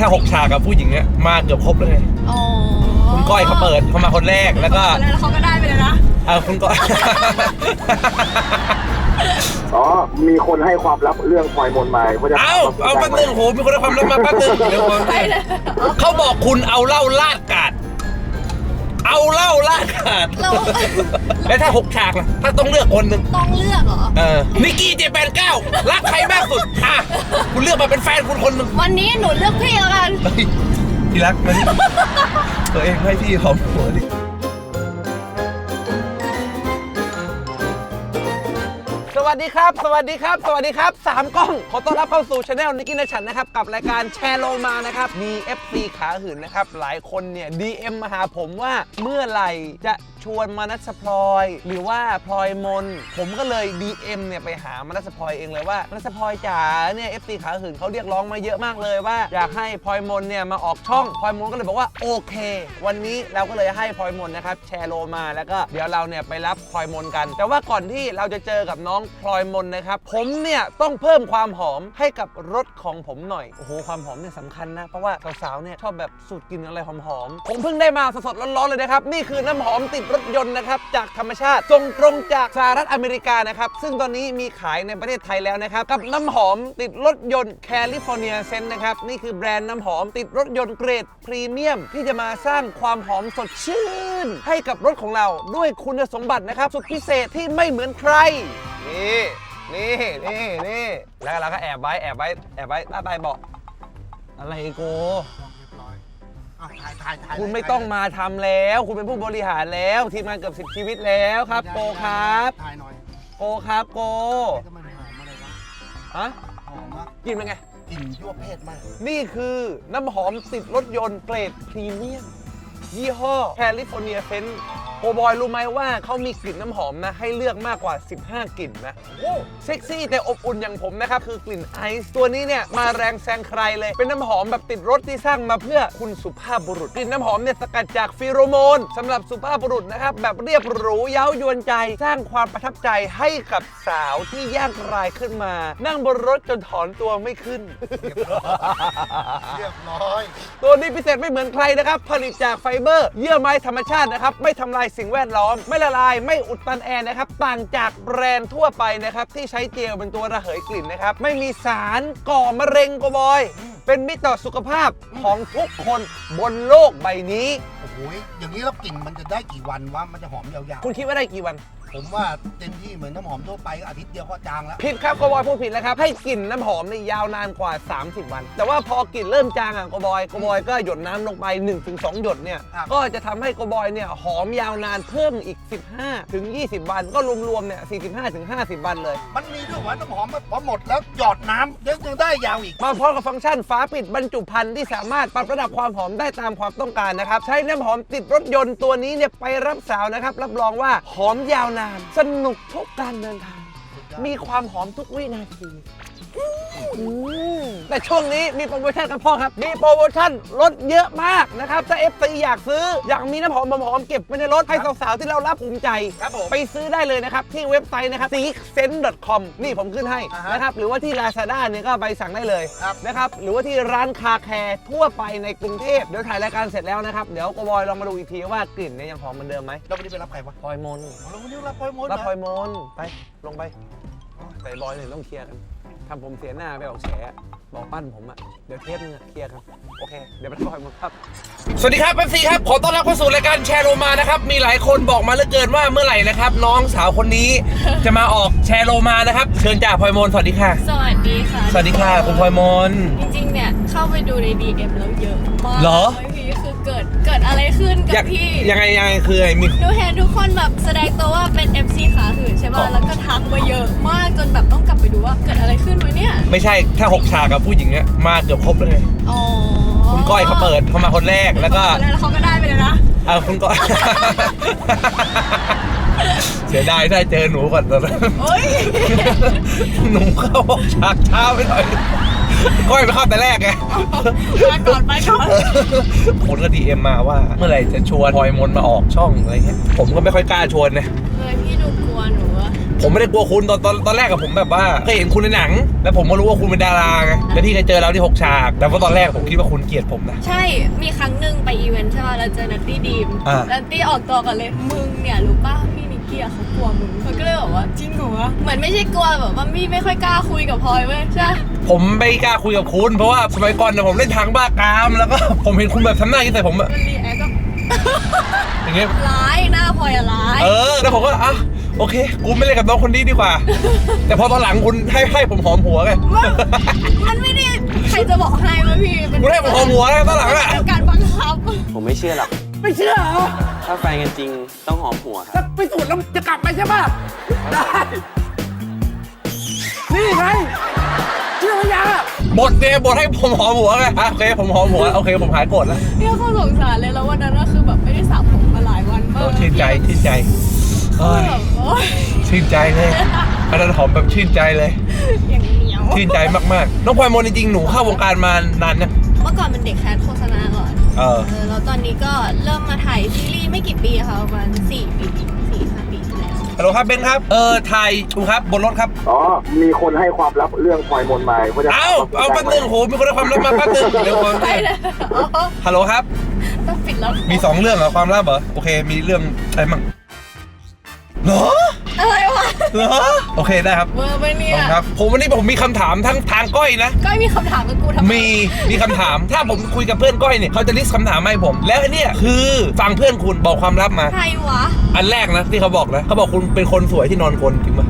ถ้าหกฉากกับผู้หญิงเนี่ยมาเกือบครบเลย อ๋อคุณก้อยเขาเปิดเขามาคนแรกแล้วก็ แล้วเขาก็ได้ไปเลยนะ เออคุณก้อย อ๋อ มีคนให้ความลับเรื่องพลอยมนต์มาว่าจะเอาเอาแป๊บนึงโหมีคนให้ความลับมาแป๊บนึงเดี๋ยวก่อนไปเลย เขาบอกคุณเอาเหล้าลาดกาด เอาเหล้าลาดกาดเราแล้วถ้าหกฉากล่ะถ้าต้องเลือกคนหนึ่งต้องเลือกเหรอ เออนิกกี้เจแปนเก้ารักใครมากสุดอะคุณเลือกมาเป็นแฟนคุณคนหนึ่งวันนี้หนูเลือกพี่แล้วกัน เฮ้ยพี่รักมันตัวเองให้พี่หอมหัวดิ วัสดีครับ สวัสดีครับ สวัสดีครับสามกล้อง ขอต้อนรับเข้าสู่ช anel นิกกี้นชันนะครับ กับรายการแชร์โลมานะครับมี FC ขาหืนนะครับ หลายคนเนี่ย DM มาหาผมว่าเมื่อไหร่จะชวนมานัสพลอย หรือว่าพลอยมน ผมก็เลย DM เนี่ยไปหามานัสพลอยเองเลยว่ามานัสพลอยจ๋าเนี่ย FC ขาหืนเขาเรียกร้องมาเยอะมากเลยว่าอยากให้พลอยมนเนี่ยมาออกช่องพลอยมนก็เลยบอกว่าโอเค วันนี้เราก็เลยให้พลอยมนนะครับแชร์โลมาแล้วก็เดี๋ยวเราเนี่ยไปรับพลอยมนกัน แต่ว่าก่อนที่เราจะเจอกับน้องพลอยมนนะครับ ผมเนี่ยต้องเพิ่มความหอมให้กับรถของผมหน่อย โอ้โห ความหอมเนี่ยสำคัญนะ เพราะว่าสาวๆเนี่ยชอบแบบสูตรกินอะไรหอมๆ ผมเพิ่งได้มาสดๆร้อนๆเลยนะครับ นี่คือน้ำหอมติดรถยนต์นะครับ จากธรรมชาติส่งตรงจากสหรัฐอเมริกานะครับ ซึ่งตอนนี้มีขายในประเทศไทยแล้วนะครับ กับน้ำหอมติดรถยนต์แคลิฟอร์เนียเซนนะครับ นี่คือแบรนด์น้ำหอมติดรถยนต์เกรดพรีเมียมที่จะมาสร้างความหอมสดชื่น ให้กับรถของเราด้วยคุณสมบัตินะครับสุดพิเศษที่ไม่เหมือนใคร นี่นี่นี่นี่แล้วเราก็แอบไว้แอบไว้แอบไว้ใต้ใต้เบาะอะไรโกอะถ่ายถ่ายถ่ายคุณไม่ต้องมาทำแล้ว คุณเป็นผู้บริหารแล้วทีมงานเกือบสิบชีวิตแล้วครับ โกครับ ถ่ายหน่อยโกครับโกนี่ก็มันหอมอะไรวะฮะหอมมากกินเป็นไง กลิ่นยั่วเพศมาก นี่คือน้ำหอมติดรถยนต์เกรดพรีเมียม ยี่ห้อแคลิฟอร์เนียเซน โกบอยรู้ไหมว่าเขามีกลิ่นน้ำหอมนะ ให้เลือกมากกว่า 15 กลิ่นนะโอ้เซ็กซี่แต่อบอุ่นอย่างผมนะครับ คือกลิ่นไอซ์ตัวนี้เนี่ย มาแรงแซงใครเลย เป็นน้ำหอมแบบติดรถที่สร้างมาเพื่อคุณสุภาพบุรุษ กลิ่นน้ำหอมเนี่ยสกัดจากฟีโรโมนสำหรับสุภาพบุรุษนะครับ แบบเรียบหรูเย้ายวนใจ สร้างความประทับใจให้กับสาวที่ย่างรายขึ้นมา นั่งบนรถจนถอนตัวไม่ขึ้น เรียบร้อย ตัวนี้พิเศษไม่เหมือนใครนะครับผลิตจากไฟเบอร์ เยื่อไม้ธรรมชาตินะครับไม่ทำลายสิ่งแวดล้อม ไม่ละลายไม่อุดตันแอร์นะครับต่างจากแบรนด์ทั่วไปนะครับที่ใช้เจลเป็นตัวระเหยกลิ่นนะครับไม่มีสารก่อมะเร็งกบอย เป็นมิตรต่อสุขภาพของทุกคนบนโลกใบนี้ โอ้โหอย่างนี้แล้วกลิ่นมันจะได้กี่วันวะมันจะหอมยาวคุณคิดว่าได้กี่วันๆ ผมว่าเต็มที่เหมือนน้ำหอมทั่วไปก็อาทิตย์เดียวก็จางแล้ว ผิดครับกบอยพูดผิดแล้วครับ ให้กลิ่นน้ำหอมในยยาวนานกว่า 30 วัน แต่ว่าพอกลิ่นเริ่มจางอะกบอยกบอยก็หยดน้ำลงไป 1-2 หยดเนี่ย ครับ ก็จะทำให้กบอยเนี่ยหอมยาวนานเพิ่มอีก 15ถึง20 วัน ก็รวมๆเนี่ย45ถึง50 วันเลย มันมีด้วยว่าน้ำหอมพอหมดแล้วหยอดน้ำยังยังได้ยาวอีก มาพร้อมกับฟังก์ชันฝาปิดบรรจุภัณฑ์ที่สามารถปรับระดับความหอมได้ตามความต้องการนะครับ ใช้น้ำหอมติดรถยนต์ตัวนี้เนี่ยไปรับสาวนะครับ รับรองว่าหอมยาวนานสนุกทุกการเดินทาง มีความหอมทุกวินาทีอืมแต่ช่วงนี้มีโปรโมชั่นกันพ่อครับ มีโปรโมชั่นลดเยอะมากนะครับ ถ้า FC อยากซื้อ อยากมีน้ำหอมหอมๆเก็บไว้ในรถให้สาวๆ ที่เรารับภูมิใจ ครับผมไปซื้อได้เลยนะครับ ที่เว็บไซต์นะครับ s e e k s e n s e c o m นี่ผมขึ้นให้อ่าฮะนะครับ หรือว่าที่ Lazada เนี่ยก็ไปสั่งได้เลยครับ นะครับ หรือว่าที่ร้านคาแคร์ทั่วไปในกรุงเทพเดี๋ยวถ่ายรายการเสร็จแล้วนะครับ เดี๋ยวกบอยลองมาดูอีกทีว่ากลิ่นเนี่ยยังหอมเหมือนเดิมไหมแล้ววันนี้ไปรับใครวะพลอยมนเราวันนี้รับพลอยมนต์รับพลอยเหรอมนไปลงไปแต่บอยเนี่ยต้องเคลียร์กัน ทำผมเสียหน้าไปออกแฉอะบอกปั้นผมอะเดี๋ยวเทปนึงอะเคลียร์กันโอเค เดี๋ยวไปพลอยมนครับ สวัสดีครับเอฟซีครับ ขอต้อนรับเข้าสู่รายการแชร์โลมานะครับ มีหลายคนบอกมาเหลือเกินว่าเมื่อไหร่นะครับ น้องสาวคนนี้ จะมาออกแชร์โลมานะครับ เชิญจ่าพลอยมนสวัสดีค่ะ สวัสดีค่ะสวัสดีค่ะคุณพลอยมนจริงๆ เนี่ย เข้าไปดูใน DM แล้วเยอะมากเหรอ ไม่พี่ คือเกิดเกิดอะไรขึ้นกับพี่ยังไงยังไงคือไงมีหนูเห็นทุกคนแบบแสดงตัวว่าเป็น MC ขาหื่นใช่อ๋อป่ะแล้วก็ทักมาเยอะมากจนแบบต้องกลับไปดูว่าเกิดอะไรขึ้นวะเนี่ยไม่ใช่ถ้าหกฉากกับผู้หญิงเนี่ยมาเกือบครบเลยอ๋อคุณก้อยเขาเปิดเขามาคนแรกแล้วก็ แล้วเขาก็ได้ไปเลยนะ เออคุณก้อย เสียดายได้เจอหนูก่อนตอนนั้นเฮ้ยหนูเข้าฉากช้าไปหน่อยก้อยไปเข้าแต่แรกไง มาก่อนไปก่อน คนก็ดีเอ็มมาว่าเมื่อไหร่จะชวนพลอยมนมาออกช่องอะไรเงี้ยผมก็ไม่ค่อยกล้าชวนนะเลยพี่ดูกลัวหนูอะผผมไม่ได้กลัวคุณตอนตอนตอนแรกกับผมแบบว่าเคยเห็นคุณในหนัง แล้วผมก็รู้ว่าคุณเป็นดาราไงแล้วพี่เคยเจอเราที่หกฉาก แต่ว่าตอนแรกผมคิดว่าคุณเกลียดผมนะ ใช่ มีครั้งหนึ่งไปอีเวนต์ใช่ป่ะเราเจอนัตตี้ดีมอ่า นัตตี้ออกตัวกันเลยมึงเนี่ยรู้ป่ะพี่นิ กกี้อะเขากลัวมึงมันก็เลยบอกว่าจริงเหรอวะเหมือนไม่ใช่กลัวแบบว่ามี่ไม่ค่อยกล้าคุยกับพลอยเว้ยใช่ปะผมไม่กล้าคุยกับคุณ เพราะว่าสมัยก่อนเนี่ยผมเล่นทางบ้ากาม แล้วก็ ผมเห็นคุณแบบทำหน้าอย่างนี้ใส่ผมอะมันรีแอคก็อย่างเงี้ย ร้ายหน้าพลอยอะร้าย เออ แล้วผมก็อะโอเค กูไม่เล่นกับน้องคนนี้ดีกว่า แต่พอตอนหลังคุณให้ให้ผมหอมหัวไง มันมันไม่ได้ใครจะบอกให้ว่าพี่มันคุณให้ผมหอมหัวไงตอนหลังอะ เป็นการบังคับ ผมไม่เชื่อหรอก ไม่เชื่อเหรอถ้าแฟนกันจริงต้องหอมหัวครับถ้าไปสูดแล้วจะกลับไปใช่ป่ะ ได้ นี่ไงเชื่อไหมยังอะบทเนี่ยบทให้ผมหอมหัวไงอะโอเคผมหอมหัวโอเคผมหายโกรธแล้วเนี่ยเขาสงสารเลยแล้ววันนั้นก็คือแบบไม่ได้สระผมมาหลายวันมาโอ้กชื่นใจชื่นใจเอเอ้อยแบบโอ๊ยชื่นใจเลยอันนั้นหอมแบบชื่นใจเลย อย่างเหนียว ชื่นใจมากๆ น้องพลอยมนจริงๆหนูเข้าวงการมานานเนี่ยเมื่อก่อนเป็นเด็กแคสโฆษณาก่อน เออ เออแล้วตอนนี้ก็เริ่มมาถ่ายซีรีส์ไม่กี่ปีค่ะประมาณ4ปีสี่ห้าปีที่แล้ว ฮัลโหลครับเบนครับ เออถ่ายถูกครับบนรถครับ อ๋อ มีคนให้ความลับเรื่องพลอยมนมาว่าจะเอาเอาแป๊บนึงโหมีคนให้ความลับมาแป๊บนึงเดี๋ยวผมไปเลยอ๋อฮัลโหลครับ ต้องปิดแล้วมีสองเรื่องเหรอความลับเหรอโอเคมีเรื่องอะไรมั่งเหรออะไรวะ เหรอโอเคได้ครับเวอร์ไปเนี่ขอบยคุณครับ ผมวันนี้ผมมีคำถามทั้งทางก้อยนะ ก้อยมีคำถามกับกูทำไม มีมีคำถาม ถ้าผมคุยกับเพื่อนก้อยเนี่ยเขาจะลิสต์คำถามมาให้ผม แล้วอันเนี่ยคือฟังเพื่อนคุณบอกความลับมา ใครวะ อันแรกนะที่เขาบอกนะเขาบอกคุณเป็นคนสวยที่นอนกลนจริงไหม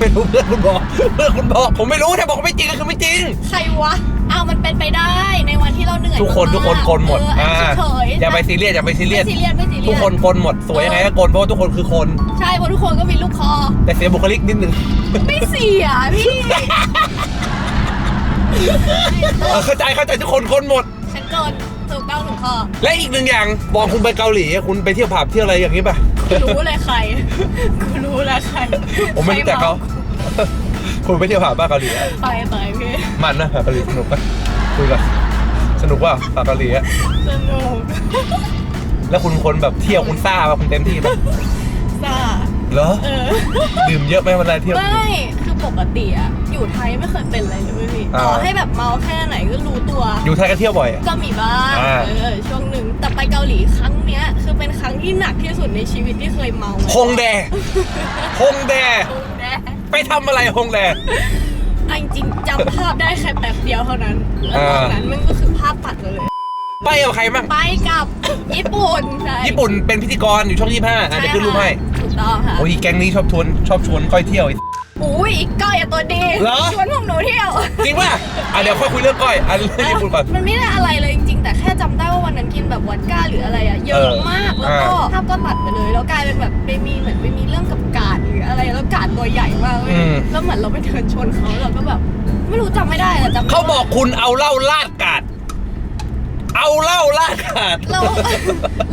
ไม่รู้เพื่อนคุณบอกเพื่อนคุณบอกผมไม่รู้ถ้าบอกไม่จริงก็คือไม่จริง ใครวะอ้าวมันเป็นไปได้ในวันที่เราเหนื่อยทุกคนมาทุกคนกลหมดเอออ่าอะเฉยๆอย่าไปซีเรียสอย่าไปซีเรียไม่สซีเรียสไม่ซีเรียสทุกคนกลหมดสวยยังไงก็กลเพราะว่าทุกคนคือคน ใช่เพราะทุกคนก็มีลูกคอ แต่เสียบุคลิกนิดนึงไม่เสียพี่ เออเข้าใจเข้าใจทุกคนคนหมด ฉันเกินถูกต้องถูกคอและอีกหนึ่งอย่างบอกคุณไปเกาหลีคุณไปเที่ยวผับเที่ยวอะไรอย่างนี้ป่ะกู รู้เลยใคร กูรู้แล้วใครผมไม่รู้จักเขาคุณไปเที่ยวผับบ้าเกาหลีอะไปไปพี่มันนะผับเกาหลีสนุกปะคุยกันสนุกว่าผับเกาหลีอะสนุกแล้วคุณคนแบบเที่ยวคุณซ่าป่ะคุณเต็มที่ป่ะซ่าเหรอเออ ดื่มเยอะไหมเวลาเที่ยว ไม่ คือปกติอะอยู่ไทยไม่เคยเป็นอะไรเลยเว้ยพี่อ่าต่อให้แบบเมาแค่ไหน ก็รู้ตัว อยู่ไทยก็เที่ยวบ่อยอะก็มีบ้างอ่า เออช่วงหนึ่งแต่ไปเกาหลีครั้งเนี้ย คือเป็นครั้งที่หนักที่สุดในชีวิตที่เคยเมามาฮงแดฮงแดคงแน่ไปทำอะไรฮงแด อันจริงๆจำภาพได้แค่แป๊บเดียวเท่านั้น แล้วตอนนั้นมันก็คือภาพตัดมาเลย ไปกับใครบ้างไปกับญี่ปุ่นใช่ญี่ปุ่นเป็นพิธีกรอยู่ช่องยี่ห้าอาจจะขึ้นรูปให้ ถูกต้องค่ะ โอ้ยแก๊งนี้ชอบชวนชอบชวนก้อยเที่ยวอีก อุ้ยอีกก้อยอะตัวดีเหรอ ชวนพวกหนูเที่ยวจริงป่ะอะเดี๋ยวค่อยคุยเรื่องก้อยอันเรื่องญี่ปุ่นก่อน มันไม่ได้อะไรเลยจริงๆ แต่แค่จำได้ว่าวันนั้นกินแบบวอดก้าหรืออะไรอะเยเออะอมากแล้วก็อ่าภาพก็ตัดไปเลย แล้วกลายเป็นแบบไปมีเหมือนไปมีเรื่องกับกาดหรืออะไรแล้วกาดตัวใหญ่มากเว้ยอืม แล้วเหมือนเราไปเดินชนเขาเราก็แบบ ไม่รู้จำไม่ได้แต่จำได้เขาบอกว่คุณเอาเหล้าลาดกาด เอาเหล้าลาดกาดเรา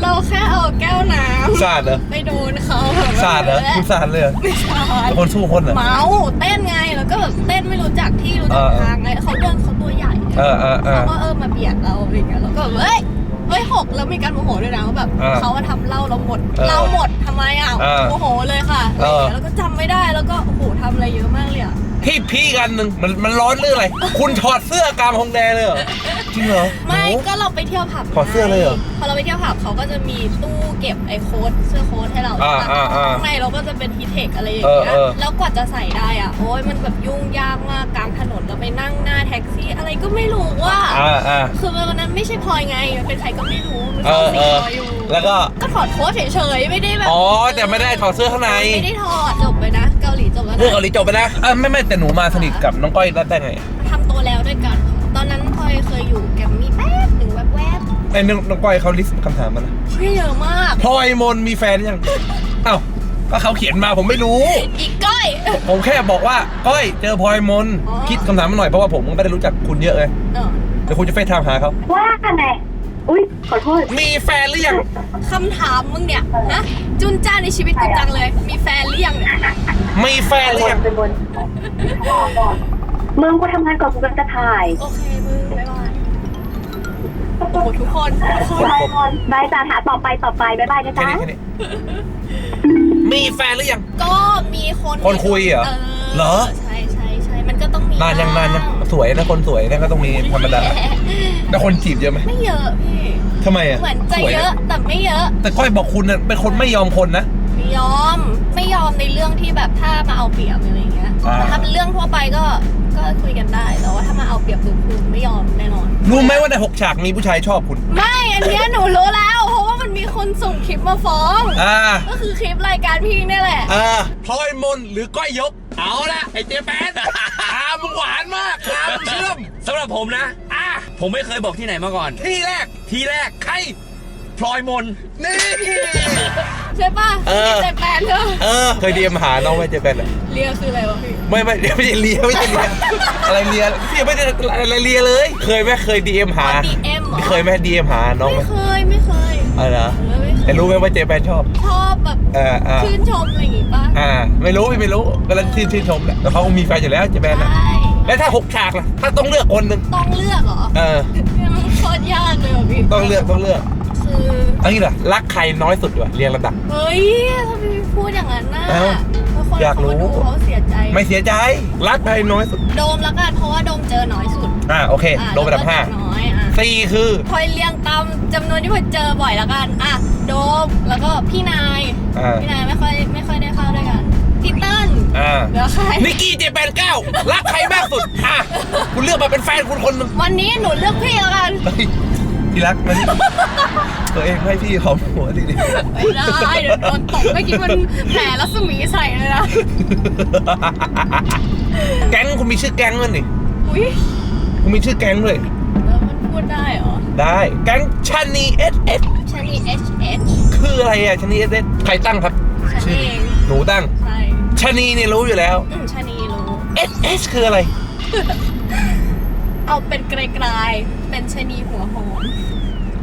เราแค่เอาแก้วน้ำสาดเหรอไปโดนเขาแบบสาดเหรอคุณสาดเลยเหรอไม่สาดเป็นคนสู้คนเหรอเมาเต้นไงแล้วก็แบบเต้นไม่รู้จักที่รู้จักเออทางไงเขาเดินเขาตัวใหญ่เออเออเออเขาก็เออมาเบียดเราอะไรอย่างเงี้ยเราก็แบบเฮ้ยเฮ้ยหกแล้วมีการโมโหด้วยนะว่าแบบเออเขาว่าทำเหล้าเราหมดเออเราหมดทำไมอะเออโมโหเลยค่ะเออแล้วก็จำไม่ได้แล้วก็โอ้โหทำอะไรเยอะมากเลยอะที่พี่กันหนึ่งมันมันร้อนเรื่องอะไร คุณถอดเสื้อกลางฮงแดเลยเหรอ จริงเหรอ ไม่โอ้ก็เราไปเที่ยวผับถอดเสื้อเลยเหรอพอเราไปเที่ยวผับเขาก็จะมีตู้เก็บไอ้โค้ดเสื้อโค้ดให้เราอ่าใช่ปะอ่าอ่าข้างในเราก็จะเป็นฮีเทคอะไรอย่างเอเงี้อยเออ แล้วกว่าจะใส่ได้อะโอ้ยมันแบบยุ่งยากมากกลางถนนเราไปนั่งหน้าแท็กซี่อะไรก็ไม่รู้ว่า อ่าอ่าคือวันนั้นไม่ใช่พลอยไงมันเป็นใครก็ไม่รู้มันเอเข้าอสีเออพลอยอยู่แล้วก็ ก็ถอดโค้ดเฉยๆไม่ได้แบบอ๋อแต่ไม่ได้ถอดเสื้อข้างใน ไม่ได้ถอดจบไปนะ เกาหลีจบแล้วเรื่องนะเกาหลีจบไปนะอะไม่ไม่แต่หนูมาสนิทกับน้องก้อยได้ไงทำ ไอ้น้องน้องก้อยเขาลิสต์คำถามมานะๆชื่อเยอะมาก พลอยมนมีแฟนยังเอ้าก็เขาเขียนมาผมไม่รู้ อีกก้อย ผมแค่บอกว่าก้อยเจอพลอยมนอ๋อ คิดคำถามมาหน่อยเพราะว่าผมก็ไม่ได้รู้จักคุณเยอะเลยเออเดี๋ยวคุณจะเฟซไทม์หาเขาว่าไงอุ้ยขอโทษ มีแฟนหรือยังคำถามมึงเนี่ยนะจุนจ้าในชีวิตกูจังเลย มีแฟนหรือยังเนี่ยมีแฟนหรือยังเป็นบนมึงกูทำงานก่อนกูกำลังจะถ่าย โอเคมึงบ๊ายบาย โอ้โหทุกคนทุกคนบายบายบายจ้าหาต่อไปต่อไปบายบายนะแค่จ๊ะนี้แค่นี้มีมีแฟนหรือยัง ก็มีคนคนคุยเหรอเออเหรอ ใช่ใช่ใช่มันก็ต้องมีนานยังนานยังบ้สวยนะคนสวยนะก็ต้องมีธรรมดาแล้วคนจีบเยอะไหมไม่เยอะพี่ทำไมอะเหมือนจะสวยเยอะแต่ไม่เยอะ แต่ก้อยบอกคุณน่ะเป็นคนไม่ยอมคนนะ ไม่ยอมไม่ยอมในเรื่องที่แบบถ้ามาเอาเปรียบอะไรอย่างเงี้ยอ่า แต่ถ้าเป็นเรื่องทั่วไปก็ก็คุยกันได้แต่ว่าถ้ามาเอาเปรียบดูคือไม่ยอมแน่นอน รู้ไหมว่าในหกฉากมีผู้ชายชอบคุณ ไม่อันเนี้ยหนูรู้แล้ว เพราะว่ามันมีคนส่งคลิปมาฟ้อง อ่า ก็คือคลิปรายการพี่นี่แหละ อ่าพลอยมนหรือก้อยยก เอาละไอเจแปนอามึงหวานมากอามึงเชื่อมสำหรับผมนะ อะผมไม่เคยบอกที่ไหนมาก่อน ที่แรก ทีแรกใคร พลอยมน นี่ ใช่ป่ะเออ เจแปนเนอะเออ เคยดีมหาน้องไหมเจแปนอะเรียคืออะไรวะพี่ ไม่ไม่เดี๋ยวไม่ใช่เลียไม่ใช่เลียอะไรเลียพี่ไม่ได้อะไรเลียเลย เคยไหมเคยดีเอ็มหาดีเอ็มเหรอ เคยไหมดีเอ็มหาน้องไหมไม่เคยไม่เคยอะไรนะเออไม่เคแต่ยรู้ไหมว่าเจแปนชอบ ชอบแบบเอออ่าชื่นชมอะไรอย่างงี้ป่ะอ่า ไม่รู้พี่ไม่รู้ก็แล้วชื่นชื่นชมแหละแต่เขาคงมีแฟนอยู่แล้วเจแปนนะใช่แล้วถ้าหกฉากล่ะถ้าต้องเลือกคนหนึ่งต้องเลือกเหรอเออ เนี่ยมันโคตรยากเลยว่ะพี่ต้องเลือกต้องเลือก คือเอันนี้เหรอรักใครน้อยสุดดีกว่าเรียงลำดับ เฮ้ยทำไมพี่พูดอย่างนั้นน่ะเอ้าแล้วคนอยากรู้ เขาดูเขาเสียใจไม่เสียใจ รักใครน้อยสุด โดมละกันเพราะว่าโดมเจอน้อยสุดอ่าโอเคอะโดนไปดับห้าแล้วก็น้อยอะสี่คือพลอยเรียงตามจำนวนที่พลอยเจอบ่อยละกันอะโดมแล้วก็พี่นายอ่าพี่นายไม่ค่อยไม่ค่อยได้เข้าด้วยกันพี่เติ้ลอ่าแล้วใครนิกกี้เจแปนเก้ารักใครมากสุดอะคุณเลือกมาเป็นแฟนคุณคนหนึ่งวันนี้หนูเลือกพี่ละกัน เฮ้ยที่รักมัน ตัวเองให้พี่หอมหัวดิดิไม่ได้เดี๋ยวโดนตบไม่อกี้มันแผลรัศมีใส่เลยนะ แก๊งคุณมีชื่อแก๊งด้วยนี่อุ้ยคุณมีชื่อแก๊งด้วยแล้วมันพูดได้เหรอได้แก๊งชานีเอสเอสชานี H H คืออะไรอะชานีเอสเอสใครตั้งครับชานีเองหนูตั้งใช่ชานีเนี่ยรู้อยู่แล้วอืมชานีรู้ เอสเอสคืออะไร เอาเป็นไกลๆเป็นชานีหัวหอม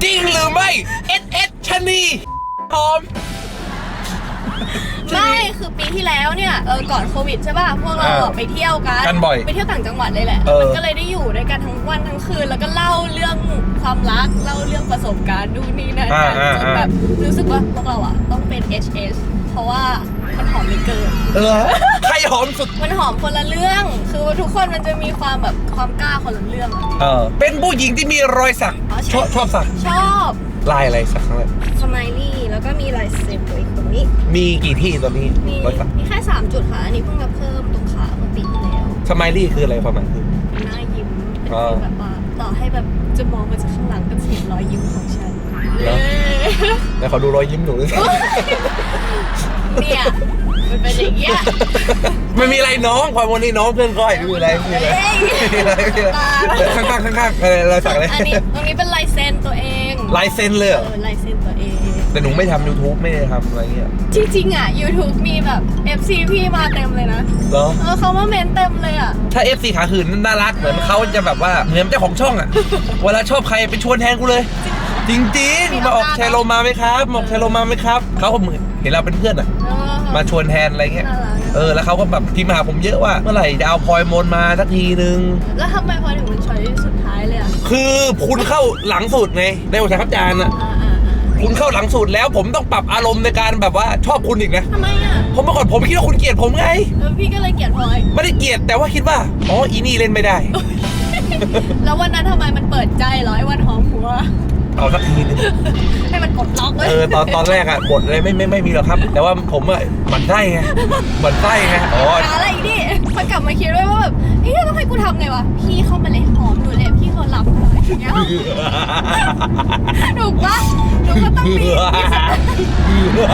จริงหรือไม่เอสเอสชานีหอม ไม่คือปีที่แล้วเนี่ยเออก่อนโควิดใช่ป่ะพวกเราอ่าอะไปเที่ยวกันกันบ่อยไปเที่ยวต่างจังหวัดเลยแหละเออ มันก็เลยได้อยู่ด้วยกันทั้งวันทั้งคืนแล้วก็เล่าเรื่องความรักเล่าเรื่องประสบการณ์ดูนนี่นั่นอ่ากันอ่าจนอ่าแบบรู้สึกว่าพวกเราอะต้องเป็น H S เพราะว่ามันหอมไม่เกิน เออใครหอมสุด มันหอมคนละเรื่อง คือทุกคนมันจะมีความแบบความกล้าคนละเรื่องอะ เออ เป็นผู้หญิงที่มีรอยสัก อ๋อใช่ ชอบชอบสัก ชอบลายอะไรสักครั้งแรกสไมลี่แล้วก็มีลายเซ็นตัวอีกตรงนี้ มีกี่ที่ตอนนี้มีรอยสักมีแค่ 3 จุดค่ะ อันนี้เพิ่งมาเพิ่มตรงขาเมื่อปีที่แล้วสมายลี่คืออะไรความหมายคือ หน้ายิ้มเป็นอ่าฟีลแบบว่าต่อให้แบบจะมองมาจากข้างหลังก็จะเห็นรอยยิ้มของฉันเหรอ แล้วขอดูรอยยิ้มหนูด้วยสิเนี่ยมันเป็นอย่างเงี้ยไม่มีอะไรน้องความวันนี้น้องเพื่อนก้อยไม่มีอะไรไม่มีอะไรเอ้ยไม่มีอะไรไม่มีอะไรข้างๆข้างๆอะไรเราสักอะไรอันนี้ตรงนี้เป็นลายเซ็นตัวเองลายเซ็นเลยเอเหรออลายเซ็นตัวเอง แต่หนูไม่ทำ YouTube ไม่ได้ทำอะไรเงี้ยจริงๆอะ YouTube มีแบบ FC พี่มาเต็มเลยนะเหรอ เออเขามาเมนเต็มเลยอะ ถ้า FC ขาหืนน่ารักเหมือนเขาจะแบบว่าเหมือนเจ้าของช่องอะ เวลาชอบใครไปชวนแทนกูเลย จ ริงๆมาออกแชร์โลมาไหมครับมาออกแชร์โลมาไหมครับเขาก็เหมือนเห็นเราเป็นเพื่อนอะเออมาชวนแทนอะไรเงี้ยน่ารักเออแล้วเขาก็แบบพิมพ์มาหาผมเยอะว่า เมื่อไหร่จะเอาพลอยมนมาสักทีนึง แล้วทำไมพอถึงเป็นช้อยสุดท้ายเลยอะ คือคุณเข้าหลังสุดไงในหัวใจครับจานอะอ่าอ่าอ่าคุณเข้าหลังสุดแล้วผมต้องปรับอารมณ์ในการแบบว่าชอบคุณอีกนะทำไมอะผมเมื่อก่อนผมคิดว่าคุณเกลียดผมไงเออพี่ก็เลยเกลียดพลอยไม่ได้เกลียดแต่ว่าคิดว่าอ๋ออีนี่เล่นไม่ได้ แล้ววันนั้นทำไมมันเปิดใจเหร้อยวันหอมหัว เอาสักทีนึงให้มันกดล็อกเลยเออตอนตอนแรกอะบทอะไรไม่ไม่ไม่มีหรอกครับ แต่ว่าผมอะหมันไส้ไงหมันไส้ไงอ๋อหาอะไรอีกดิพอกลับมาคิดด้วยว่าแบบเฮ้ยต้องให้กูทำไงวะพี่เข้ามาเลยหอมหนูเลยพี่เขาหลับเลยอย่างเงี้ยถูกปะหนูก็ต้องมี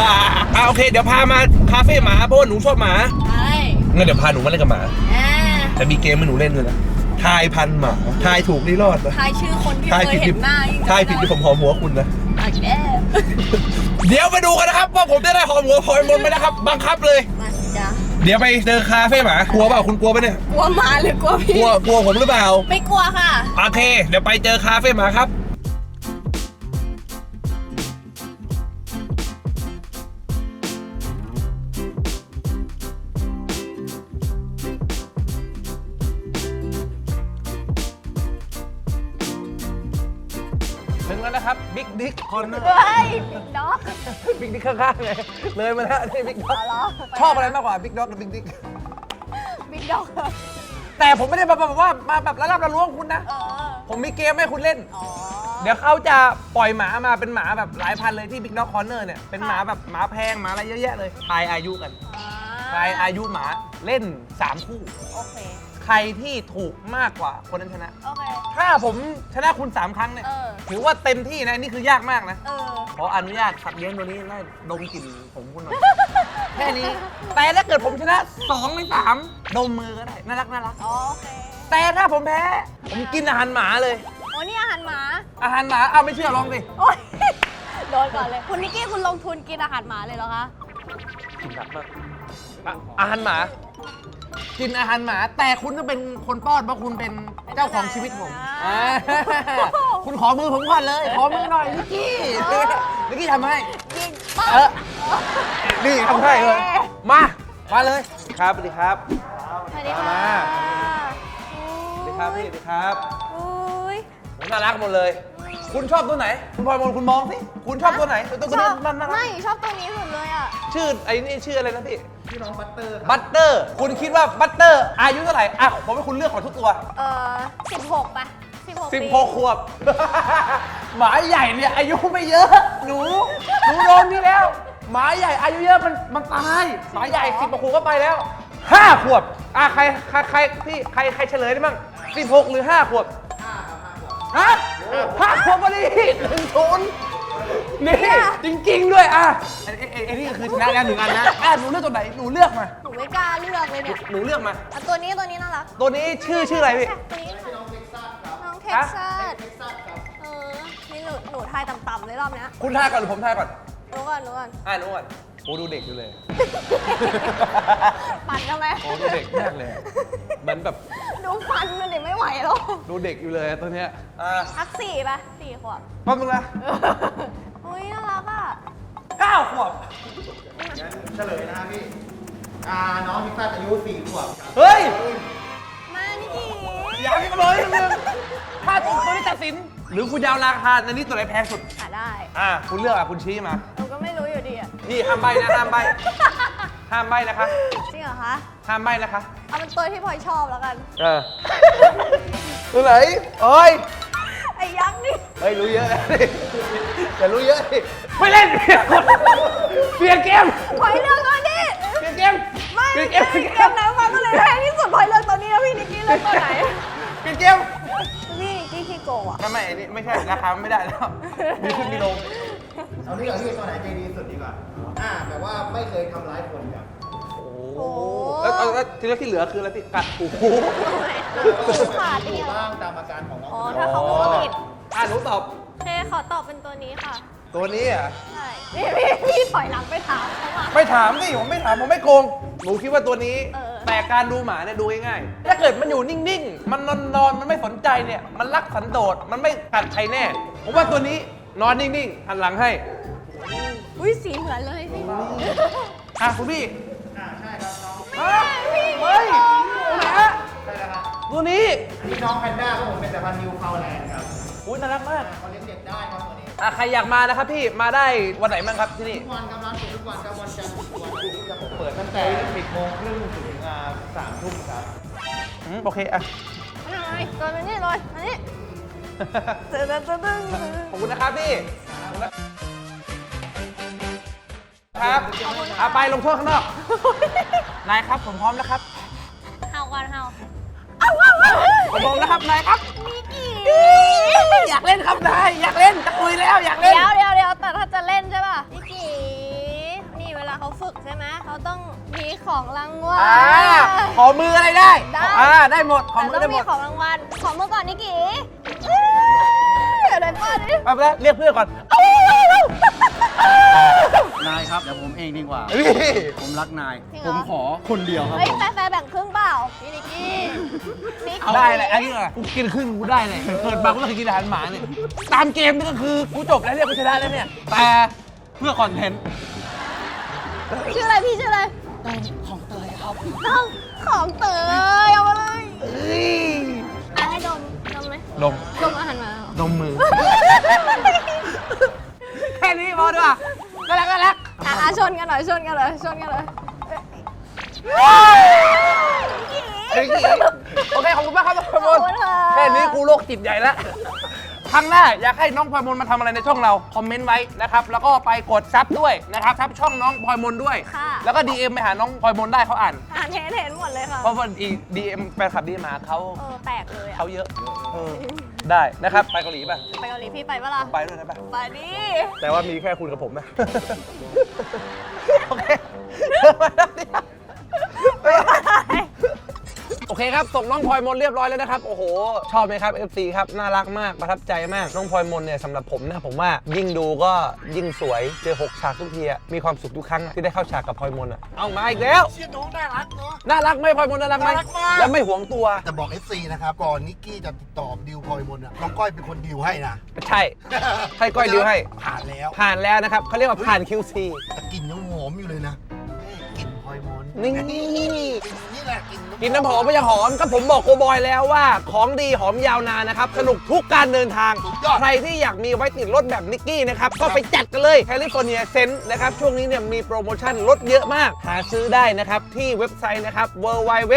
อ่าโอเค เดี๋ยวพามาคาเฟ่หมาเพราะว่าหนูชอบหมาใช่งั้นเดี๋ยวพาหนูมาเล่นกับหมา อ่าแต่มีเกมให้หนูเล่นด้วยนะ ทายพันธุ์หมาทายถูกนี่รอดนะทายชื่อคนที่ทายเคผิยดเห็ที่นหน้ายิ่งทายผิดที่ผมหอมหัวคุณนะอีกแล้วเดี๋ยวมาดูกันนะครับว่าผมจะได้หอมหัวพลอยมนต์ไหมนะครับ บังคับเลย มาสิจ้าเดี๋ยวไปเจอคาเฟ่หมากลัวเปล่าคุณกลัวปะเนี่ยกลัวหมาหรือกลัวกพี่ลัวกลัวผมหรือเปล่า ไม่กลัวค่ะ โอเค เดี๋ยวไปเจอคาเฟ่หมาครับ คอนเนอร์เฮ้ยด็อกบิ๊กดิ๊กข้างๆไงเลยมาแล้วนี่บิ๊กด็อกเหรอชอบอะไรมากกว่าบิ๊กด็อกกับบิ๊กดิ๊กบิ๊กด็อกแต่ผมไม่ได้มาแบบว่ามาแบบระลับระล้วงคุณนะ เออผมมีเกมให้คุณเล่น อ๋อ เดี๋ยวเขาจะปล่อยหมามาเป็นหมาแบบหลายพันเลยที่บิ๊กด็อกคอนเนอร์เนี่ย เป็นหมาแบบหมาแพงหมาอะไรเยอะแยะเลยทายอายุกันอ่ทายอายุหมาเล่น 3 คู่ โอเคใครที่ถูกมากกว่าคนนั้นชนะ โอเค ถ้าผมชนะคุณ 3 ครั้งเนี่ยเออ ถือว่าเต็มที่นะนี่คือยากมากนะ เออ ขออนุญาตสัตว์เลี้ยงตัวนี้ได้ดมกลิ่นผมคุณหน่อย แค่นี้ แต่ถ้าเกิดผมชนะ2ใน3ดมมือก็ได้ น่ารักน่ารัก โอเค แต่ถ้าผมแพ้ ผมกินอาหารหมาเลย โอ้นี่อาหารหมา อาหารหมาเอาไม่เชื่อลองดิโอ้ย โดนก่อนเลย คุณนิกกี้คุณลงทุนกินอาหารหมาเลยเหรอคะ กินหนักมากอะอาหารหมา กินอาหารหมา แต่คุณต้องเป็นคนป้อนเพราะคุณเป็นเจ้าของชีวิตผมอ่าคุณขอมือผมก่อนเลย ขอมือหน่อยนิกกี้นิกกี้ทำให้ยิงปั๊บเออนี่ทำให้เลย มา มาเลยครับสวัสดีครับ สวัสดีมาค่ะสวัสดีครับพี่สวัสดีครับอุ้ย น่ารักหมดเลย คุณชอบตัวไหน คุณพลอยมนคุณมองสิคุณชอบตัวไหนตัวตัวชนี้อบมันน่ารัไม่กชอบตัวนี้สุดเลยอะ ชื่อไอ้นี่ชื่ออะไรนะพี่ ชื่อน้องบัตเตอร์บัตเตอร์ คุณคิดว่าบัตเตอร์ อายุเท่าไหร่อะผมให้คุณเลือกของทุกตัว เออสิบหกป่ะสิบหกปี16ขวบ หมาใหญ่เนี่ยอายุไม่เยอะ หนู หนูโดนนี่แล้ว หมาใหญ่อายุเยอะมันมันตาย หมาใหญ่สิบกว่าขวบก็ไปแล้วห้าขวบ อะใครใครใครพี่ใครใครเฉลยได้บ้างสิบหกหรือห้าขวบห้าห้าขวบฮะห้าขวบก็ดีหนึ่งศูนย์ นี่จริง ๆ ด้วยอะไอ้ไอ้ไอ้นี่คือชนะแล้วหนึ่งอันนะอะหนูเลือกตัวไหนหนูเลือกมา หนูไม่กล้าเลือกเลยเนี่ยหนูเลือกมาอะตัวนี้ตัวนี้น่ารักตัวนี้ชื่อชื่ออะไรพี่ตัวนี้น้องเท็กซัสครับน้องเท็กซัสเออนี่หนูหนูทายต่ำๆเลยรอบเนี้ยคุณทายก่อนหรือผมทายก่อนหนูก่อนหนูก่อนอ่านู้ก่อนโอ้ดูเด็กอยู่เลยปั่นทำไมโอ้ดูเด็กมากเลยเหมือนแบบดูฟันมันเดี๋ยวไม่ไหวหรอกดูเด็กอยู่เลยตัวเนี้ยอ่าทักสี่ป่ะสี่ขวบแป๊บนึงนะ อุ้ยน่ารักอะเก้าขวบเฉลยนะพี่อ่าน้องพิซซ่าอายุสี่ขวบเฮ้ยมานี่กี่อย่าพี่กระเลยนึงถ้าตัวตัวนี้ตัดสิน หรือคุณยาวราคาในนี้ตัวไหนแพงสุด อะได้อ่าคุณเลือกอะคุณชี้มา หนูก็ไม่รู้อยู่ดีอะนี่ห้ามใบนะห้ามใบห้ามใบนะคะจริงเหรอคะ ห้ามใบนะคะเอาเป็นตัวที่พลอยชอบแล้วกัน เออตัวไหนเอ้ย ไอ้ยักษ์นี่ เฮ้ยรู้เยอะนะดิ อย่ารู้เยอะดิไม่เล่นเปลี่ยนเกมพลอยเลือกตัวนี้เปลี่ยนเกมไม่เปลี่ยนเกไม่มเกมไหนมาก็เลยแพงที่สุดพลอยเลือกตัวนี้แล้วพี่นิกกี้เลือกตัวไหน เปลี่ยนเกมพี่นิกกี้ขี้โกงอะ ไม่ไม่อันนี้ไม่ใช่ราคาไม่ได้แล้วมีขึ้นมีลงเอานี่ก่อนพี่ตัวไหนใจดีสุดดีกว่าอ่าแบบว่าไม่เคยทำร้ายคนครับโอ้แล้วแล้วแล้วทีนี้ที่เหลือคืออะไรพี่กัดโอ้โหขาดถูเนี่ยกบ้างตามอาการของน้องอ๋อ ถ้าเขาพูดผิดอะหนูตอบโอ เคขอตอบเป็นตัวนี้ค่ะ ตัวนี้อะ ใช่นี่พี่พี่ถอยหลังไปถามเขาอะไม่ถามสิผมไม่ถามผมไม่โกง หนูคิดว่าตัวนี้ เออ แต่การดูหมาเนี่ยดูง่ายๆ ถ้าเกิดมันอยู่นิ่งๆ มันนอนนอนๆมันไม่สนใจเนี่ย มันรักสันโดษ มันไม่กัดใครแน่ ผมว่าตัวนี้นอนนิ่งๆหันหลังให้ อุ้ยสีเหมือนเลยพี่อะคุณพี่อ่าใช่ครับน้องพี่เฮ้ยตัวไหนฮะใช่แล้วครับตัวนี้อันนี้น้องแพนด้าครับผมเป็นแต่พันธุ์นิวฟาวแลนด์ครับอุ้ยน่ารักมาก เขาเลี้ยงเด็ก ได้ครับตัวนี้อะใครอยากมานะครับพี่มาได้วันไหนบ้างครับที่นี่ ทุกวันครับร้านเปิดทุกวันครับวันจันทร์ถึงวันพุธครับผมเปิดตั้งแต่10โมงครึ่งถึงอ่า3ทุ่มครับ อืมโอเคอะนี่ไงตัวนี้เลยอันนี้ตึ้งตึ้งตึ้งตึ้งขอบคุณนะครับพี่ขอบคุณนะครับเอาไปลงโทษข้างนอก นายครับผมพร้อมแล้วครับเฮาก่อนเฮา ผมพร้อมแล้วครับนายครับนิกกี้อยากเล่นครับนายอยากเล่นจะคุยแล้วอยากเล่นเดี๋ยวเดี๋ยวเดี๋ยวแต่ถ้าจะเล่นใช่ป่ะนิกกี้นี่เวลาเขาฝึกใช่ไหมเขาต้องมีของรางวัล อ่า ขอมืออะไรได้ได้ อ่าได้หมด ขอแต่มือต้อได้งหมมีดของรางวัล ขอมือก่อนนิกกี้เดี๋ยวได้ป้อนดิ ไปไปแล้วเรียกเพื่อนก่อน นายครับเดี๋ยวผมเองดีกว่านี่ผมรักนาย จริงเหรผอมขอคนเดียวครับเฮ้ยผมแฟร์แฟร์แบ่งครึ่งเปล่าพี่นิกกี้นิกกี้ได้เลยไอ้นี่ไงกูกินครึ่งกูได้เลยเกิดมากูไม่เคยกินอาหารหมาเนี่ยตามเกมนี่ก็คือกูจบแล้วเนี่ยกูชนะแล้วเนี่ยแต่เพื่อคอนเทนต์ชื่ออะไรพี่ชื่ออะไรของเตยครับต้องของเตยเอามาเลยเอ้ยอะให้ดมดมไหมดมดมอาหารหมาเหรอดมมือ แค่นี้พอดีกว่า น่ารักน่ารักอะอะชนกันหน่อยชนกันเลยชนกันเลยเฮ้ยโอเค ขอบคุณมากครับน้องพลอยมขอบนคุณค่ะแค่นี้กูโรคจิตใหญ่แล้วครั้งหน้าอยากให้น้องพลอยมนมาทำอะไรในช่องเรา คอมเมนต์ไว้นะครับ แล้วก็ไปกดซับด้วยนะครับซับช่องน้องพลอยมนด้วย ค่ะ แล้วก็ DM ไปหาน้องพลอยมนได้เขาอ่าน อ่านเห็นเห็นหมดเลยค่ะ เพราะว่าดีเอ็มแฟนคลับดีมาเขาเออแปลกเลยอะ เขาเยอะเออ ได้นะครับ ไปเกาหลีป่ะ ไปเกาหลีพี่ไปปะล่ะไปด้วยนะป่ะ ไปดิ แต่ว่ามีแค่คุณกับผมนะ โอเคโอเคครับส่งน้องพลอยมนเรียบร้อยแล้วนะครับ โอ้โห ชอบไหมครับ FC ครับ น่ารักมาก ประทับใจมาก น้องพลอยมนเนี่ยสำหรับผมนะผมว่ายิ่งดูก็ยิ่งสวย เจอ6ฉากทุกทีอะมีความสุขทุกครั้งอะที่ได้เข้าฉากกับพลอยมนอะเอามาอีกแล้ว เชี่ยน้องน่ารักเนาะ น่ารักไหมพลอยมนน่ารักไหมน่ารักมาก แล้วไม่หวงตัว แต่บอก FC นะครับ ก่อนนิกกี้จะติดต่อดิวพลอยมนต์อะน้องก้อยเป็นคนดิวให้นะใช่ ให้ก้อยดิวให้ ผ่านแล้วผ่านแล้วนะครับเขาเรียกว่าผ่าน QC แต่กลิ่นยังหอมอยู่เลยนะเอ้ยกลิ่นพลอยมนต์ นี่นี่แหละกลิ่นกินน้ำหอมไม่จะหอมก็ผมบอกโกบอยแล้วว่า ของดีหอมยาวนานนะครับ สนุกทุกการเดินทาง ใครที่อยากมีไว้ติดรถแบบนิกกี้นะครับ ก็ไปจัดกันเลยแคลิฟอร์เนียเซนนะครับ ช่วงนี้เนี่ยมีโปรโมชั่นลดเยอะมาก หาซื้อได้นะครับ ที่เว็บไซต์นะครับ w w w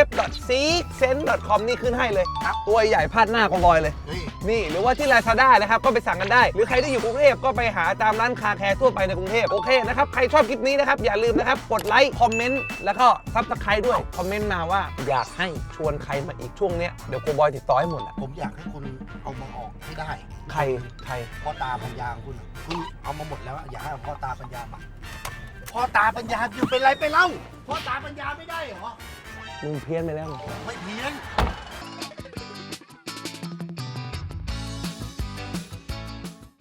s e e k s e n s c o m นี่ขึ้นให้เลยตัวใหญ่พาดหน้าโกบอยเลยเฮ้ยนี่หรือว่าที่ Lazada นะครับก็ไปสั่งกันได้ หรือใครที่อยู่กรุงเทพก็ไปหาตามร้านคาแคร์ทั่วไปในกรุงเทพโอเคนะครับใครชอบคลิปนี้นะครับอย่าลืมนะครับกดไลค์คอมเมนต์แล้วก็ซับสไครต์ด้วย คอมเมนต์มาว่าอยากให้ชวนใครมาอีกช่วงเนี้ยเดี๋ยวโกบอยติดต่อให้หมดอะผมอยากให้คุณเอามาออกให้ได้ใครใครพ่อตาปัญญาของคุณอะคุณเอามาหมดแล้วอะอยากให้เอาพ่อตาปัญญามาพ่อตาปัญญาอยู่เป็นไรไปเล่าพ่อตาปัญญาไม่ได้เหรอมึงเพี้ยนไปแล้วไม่เพี้ยน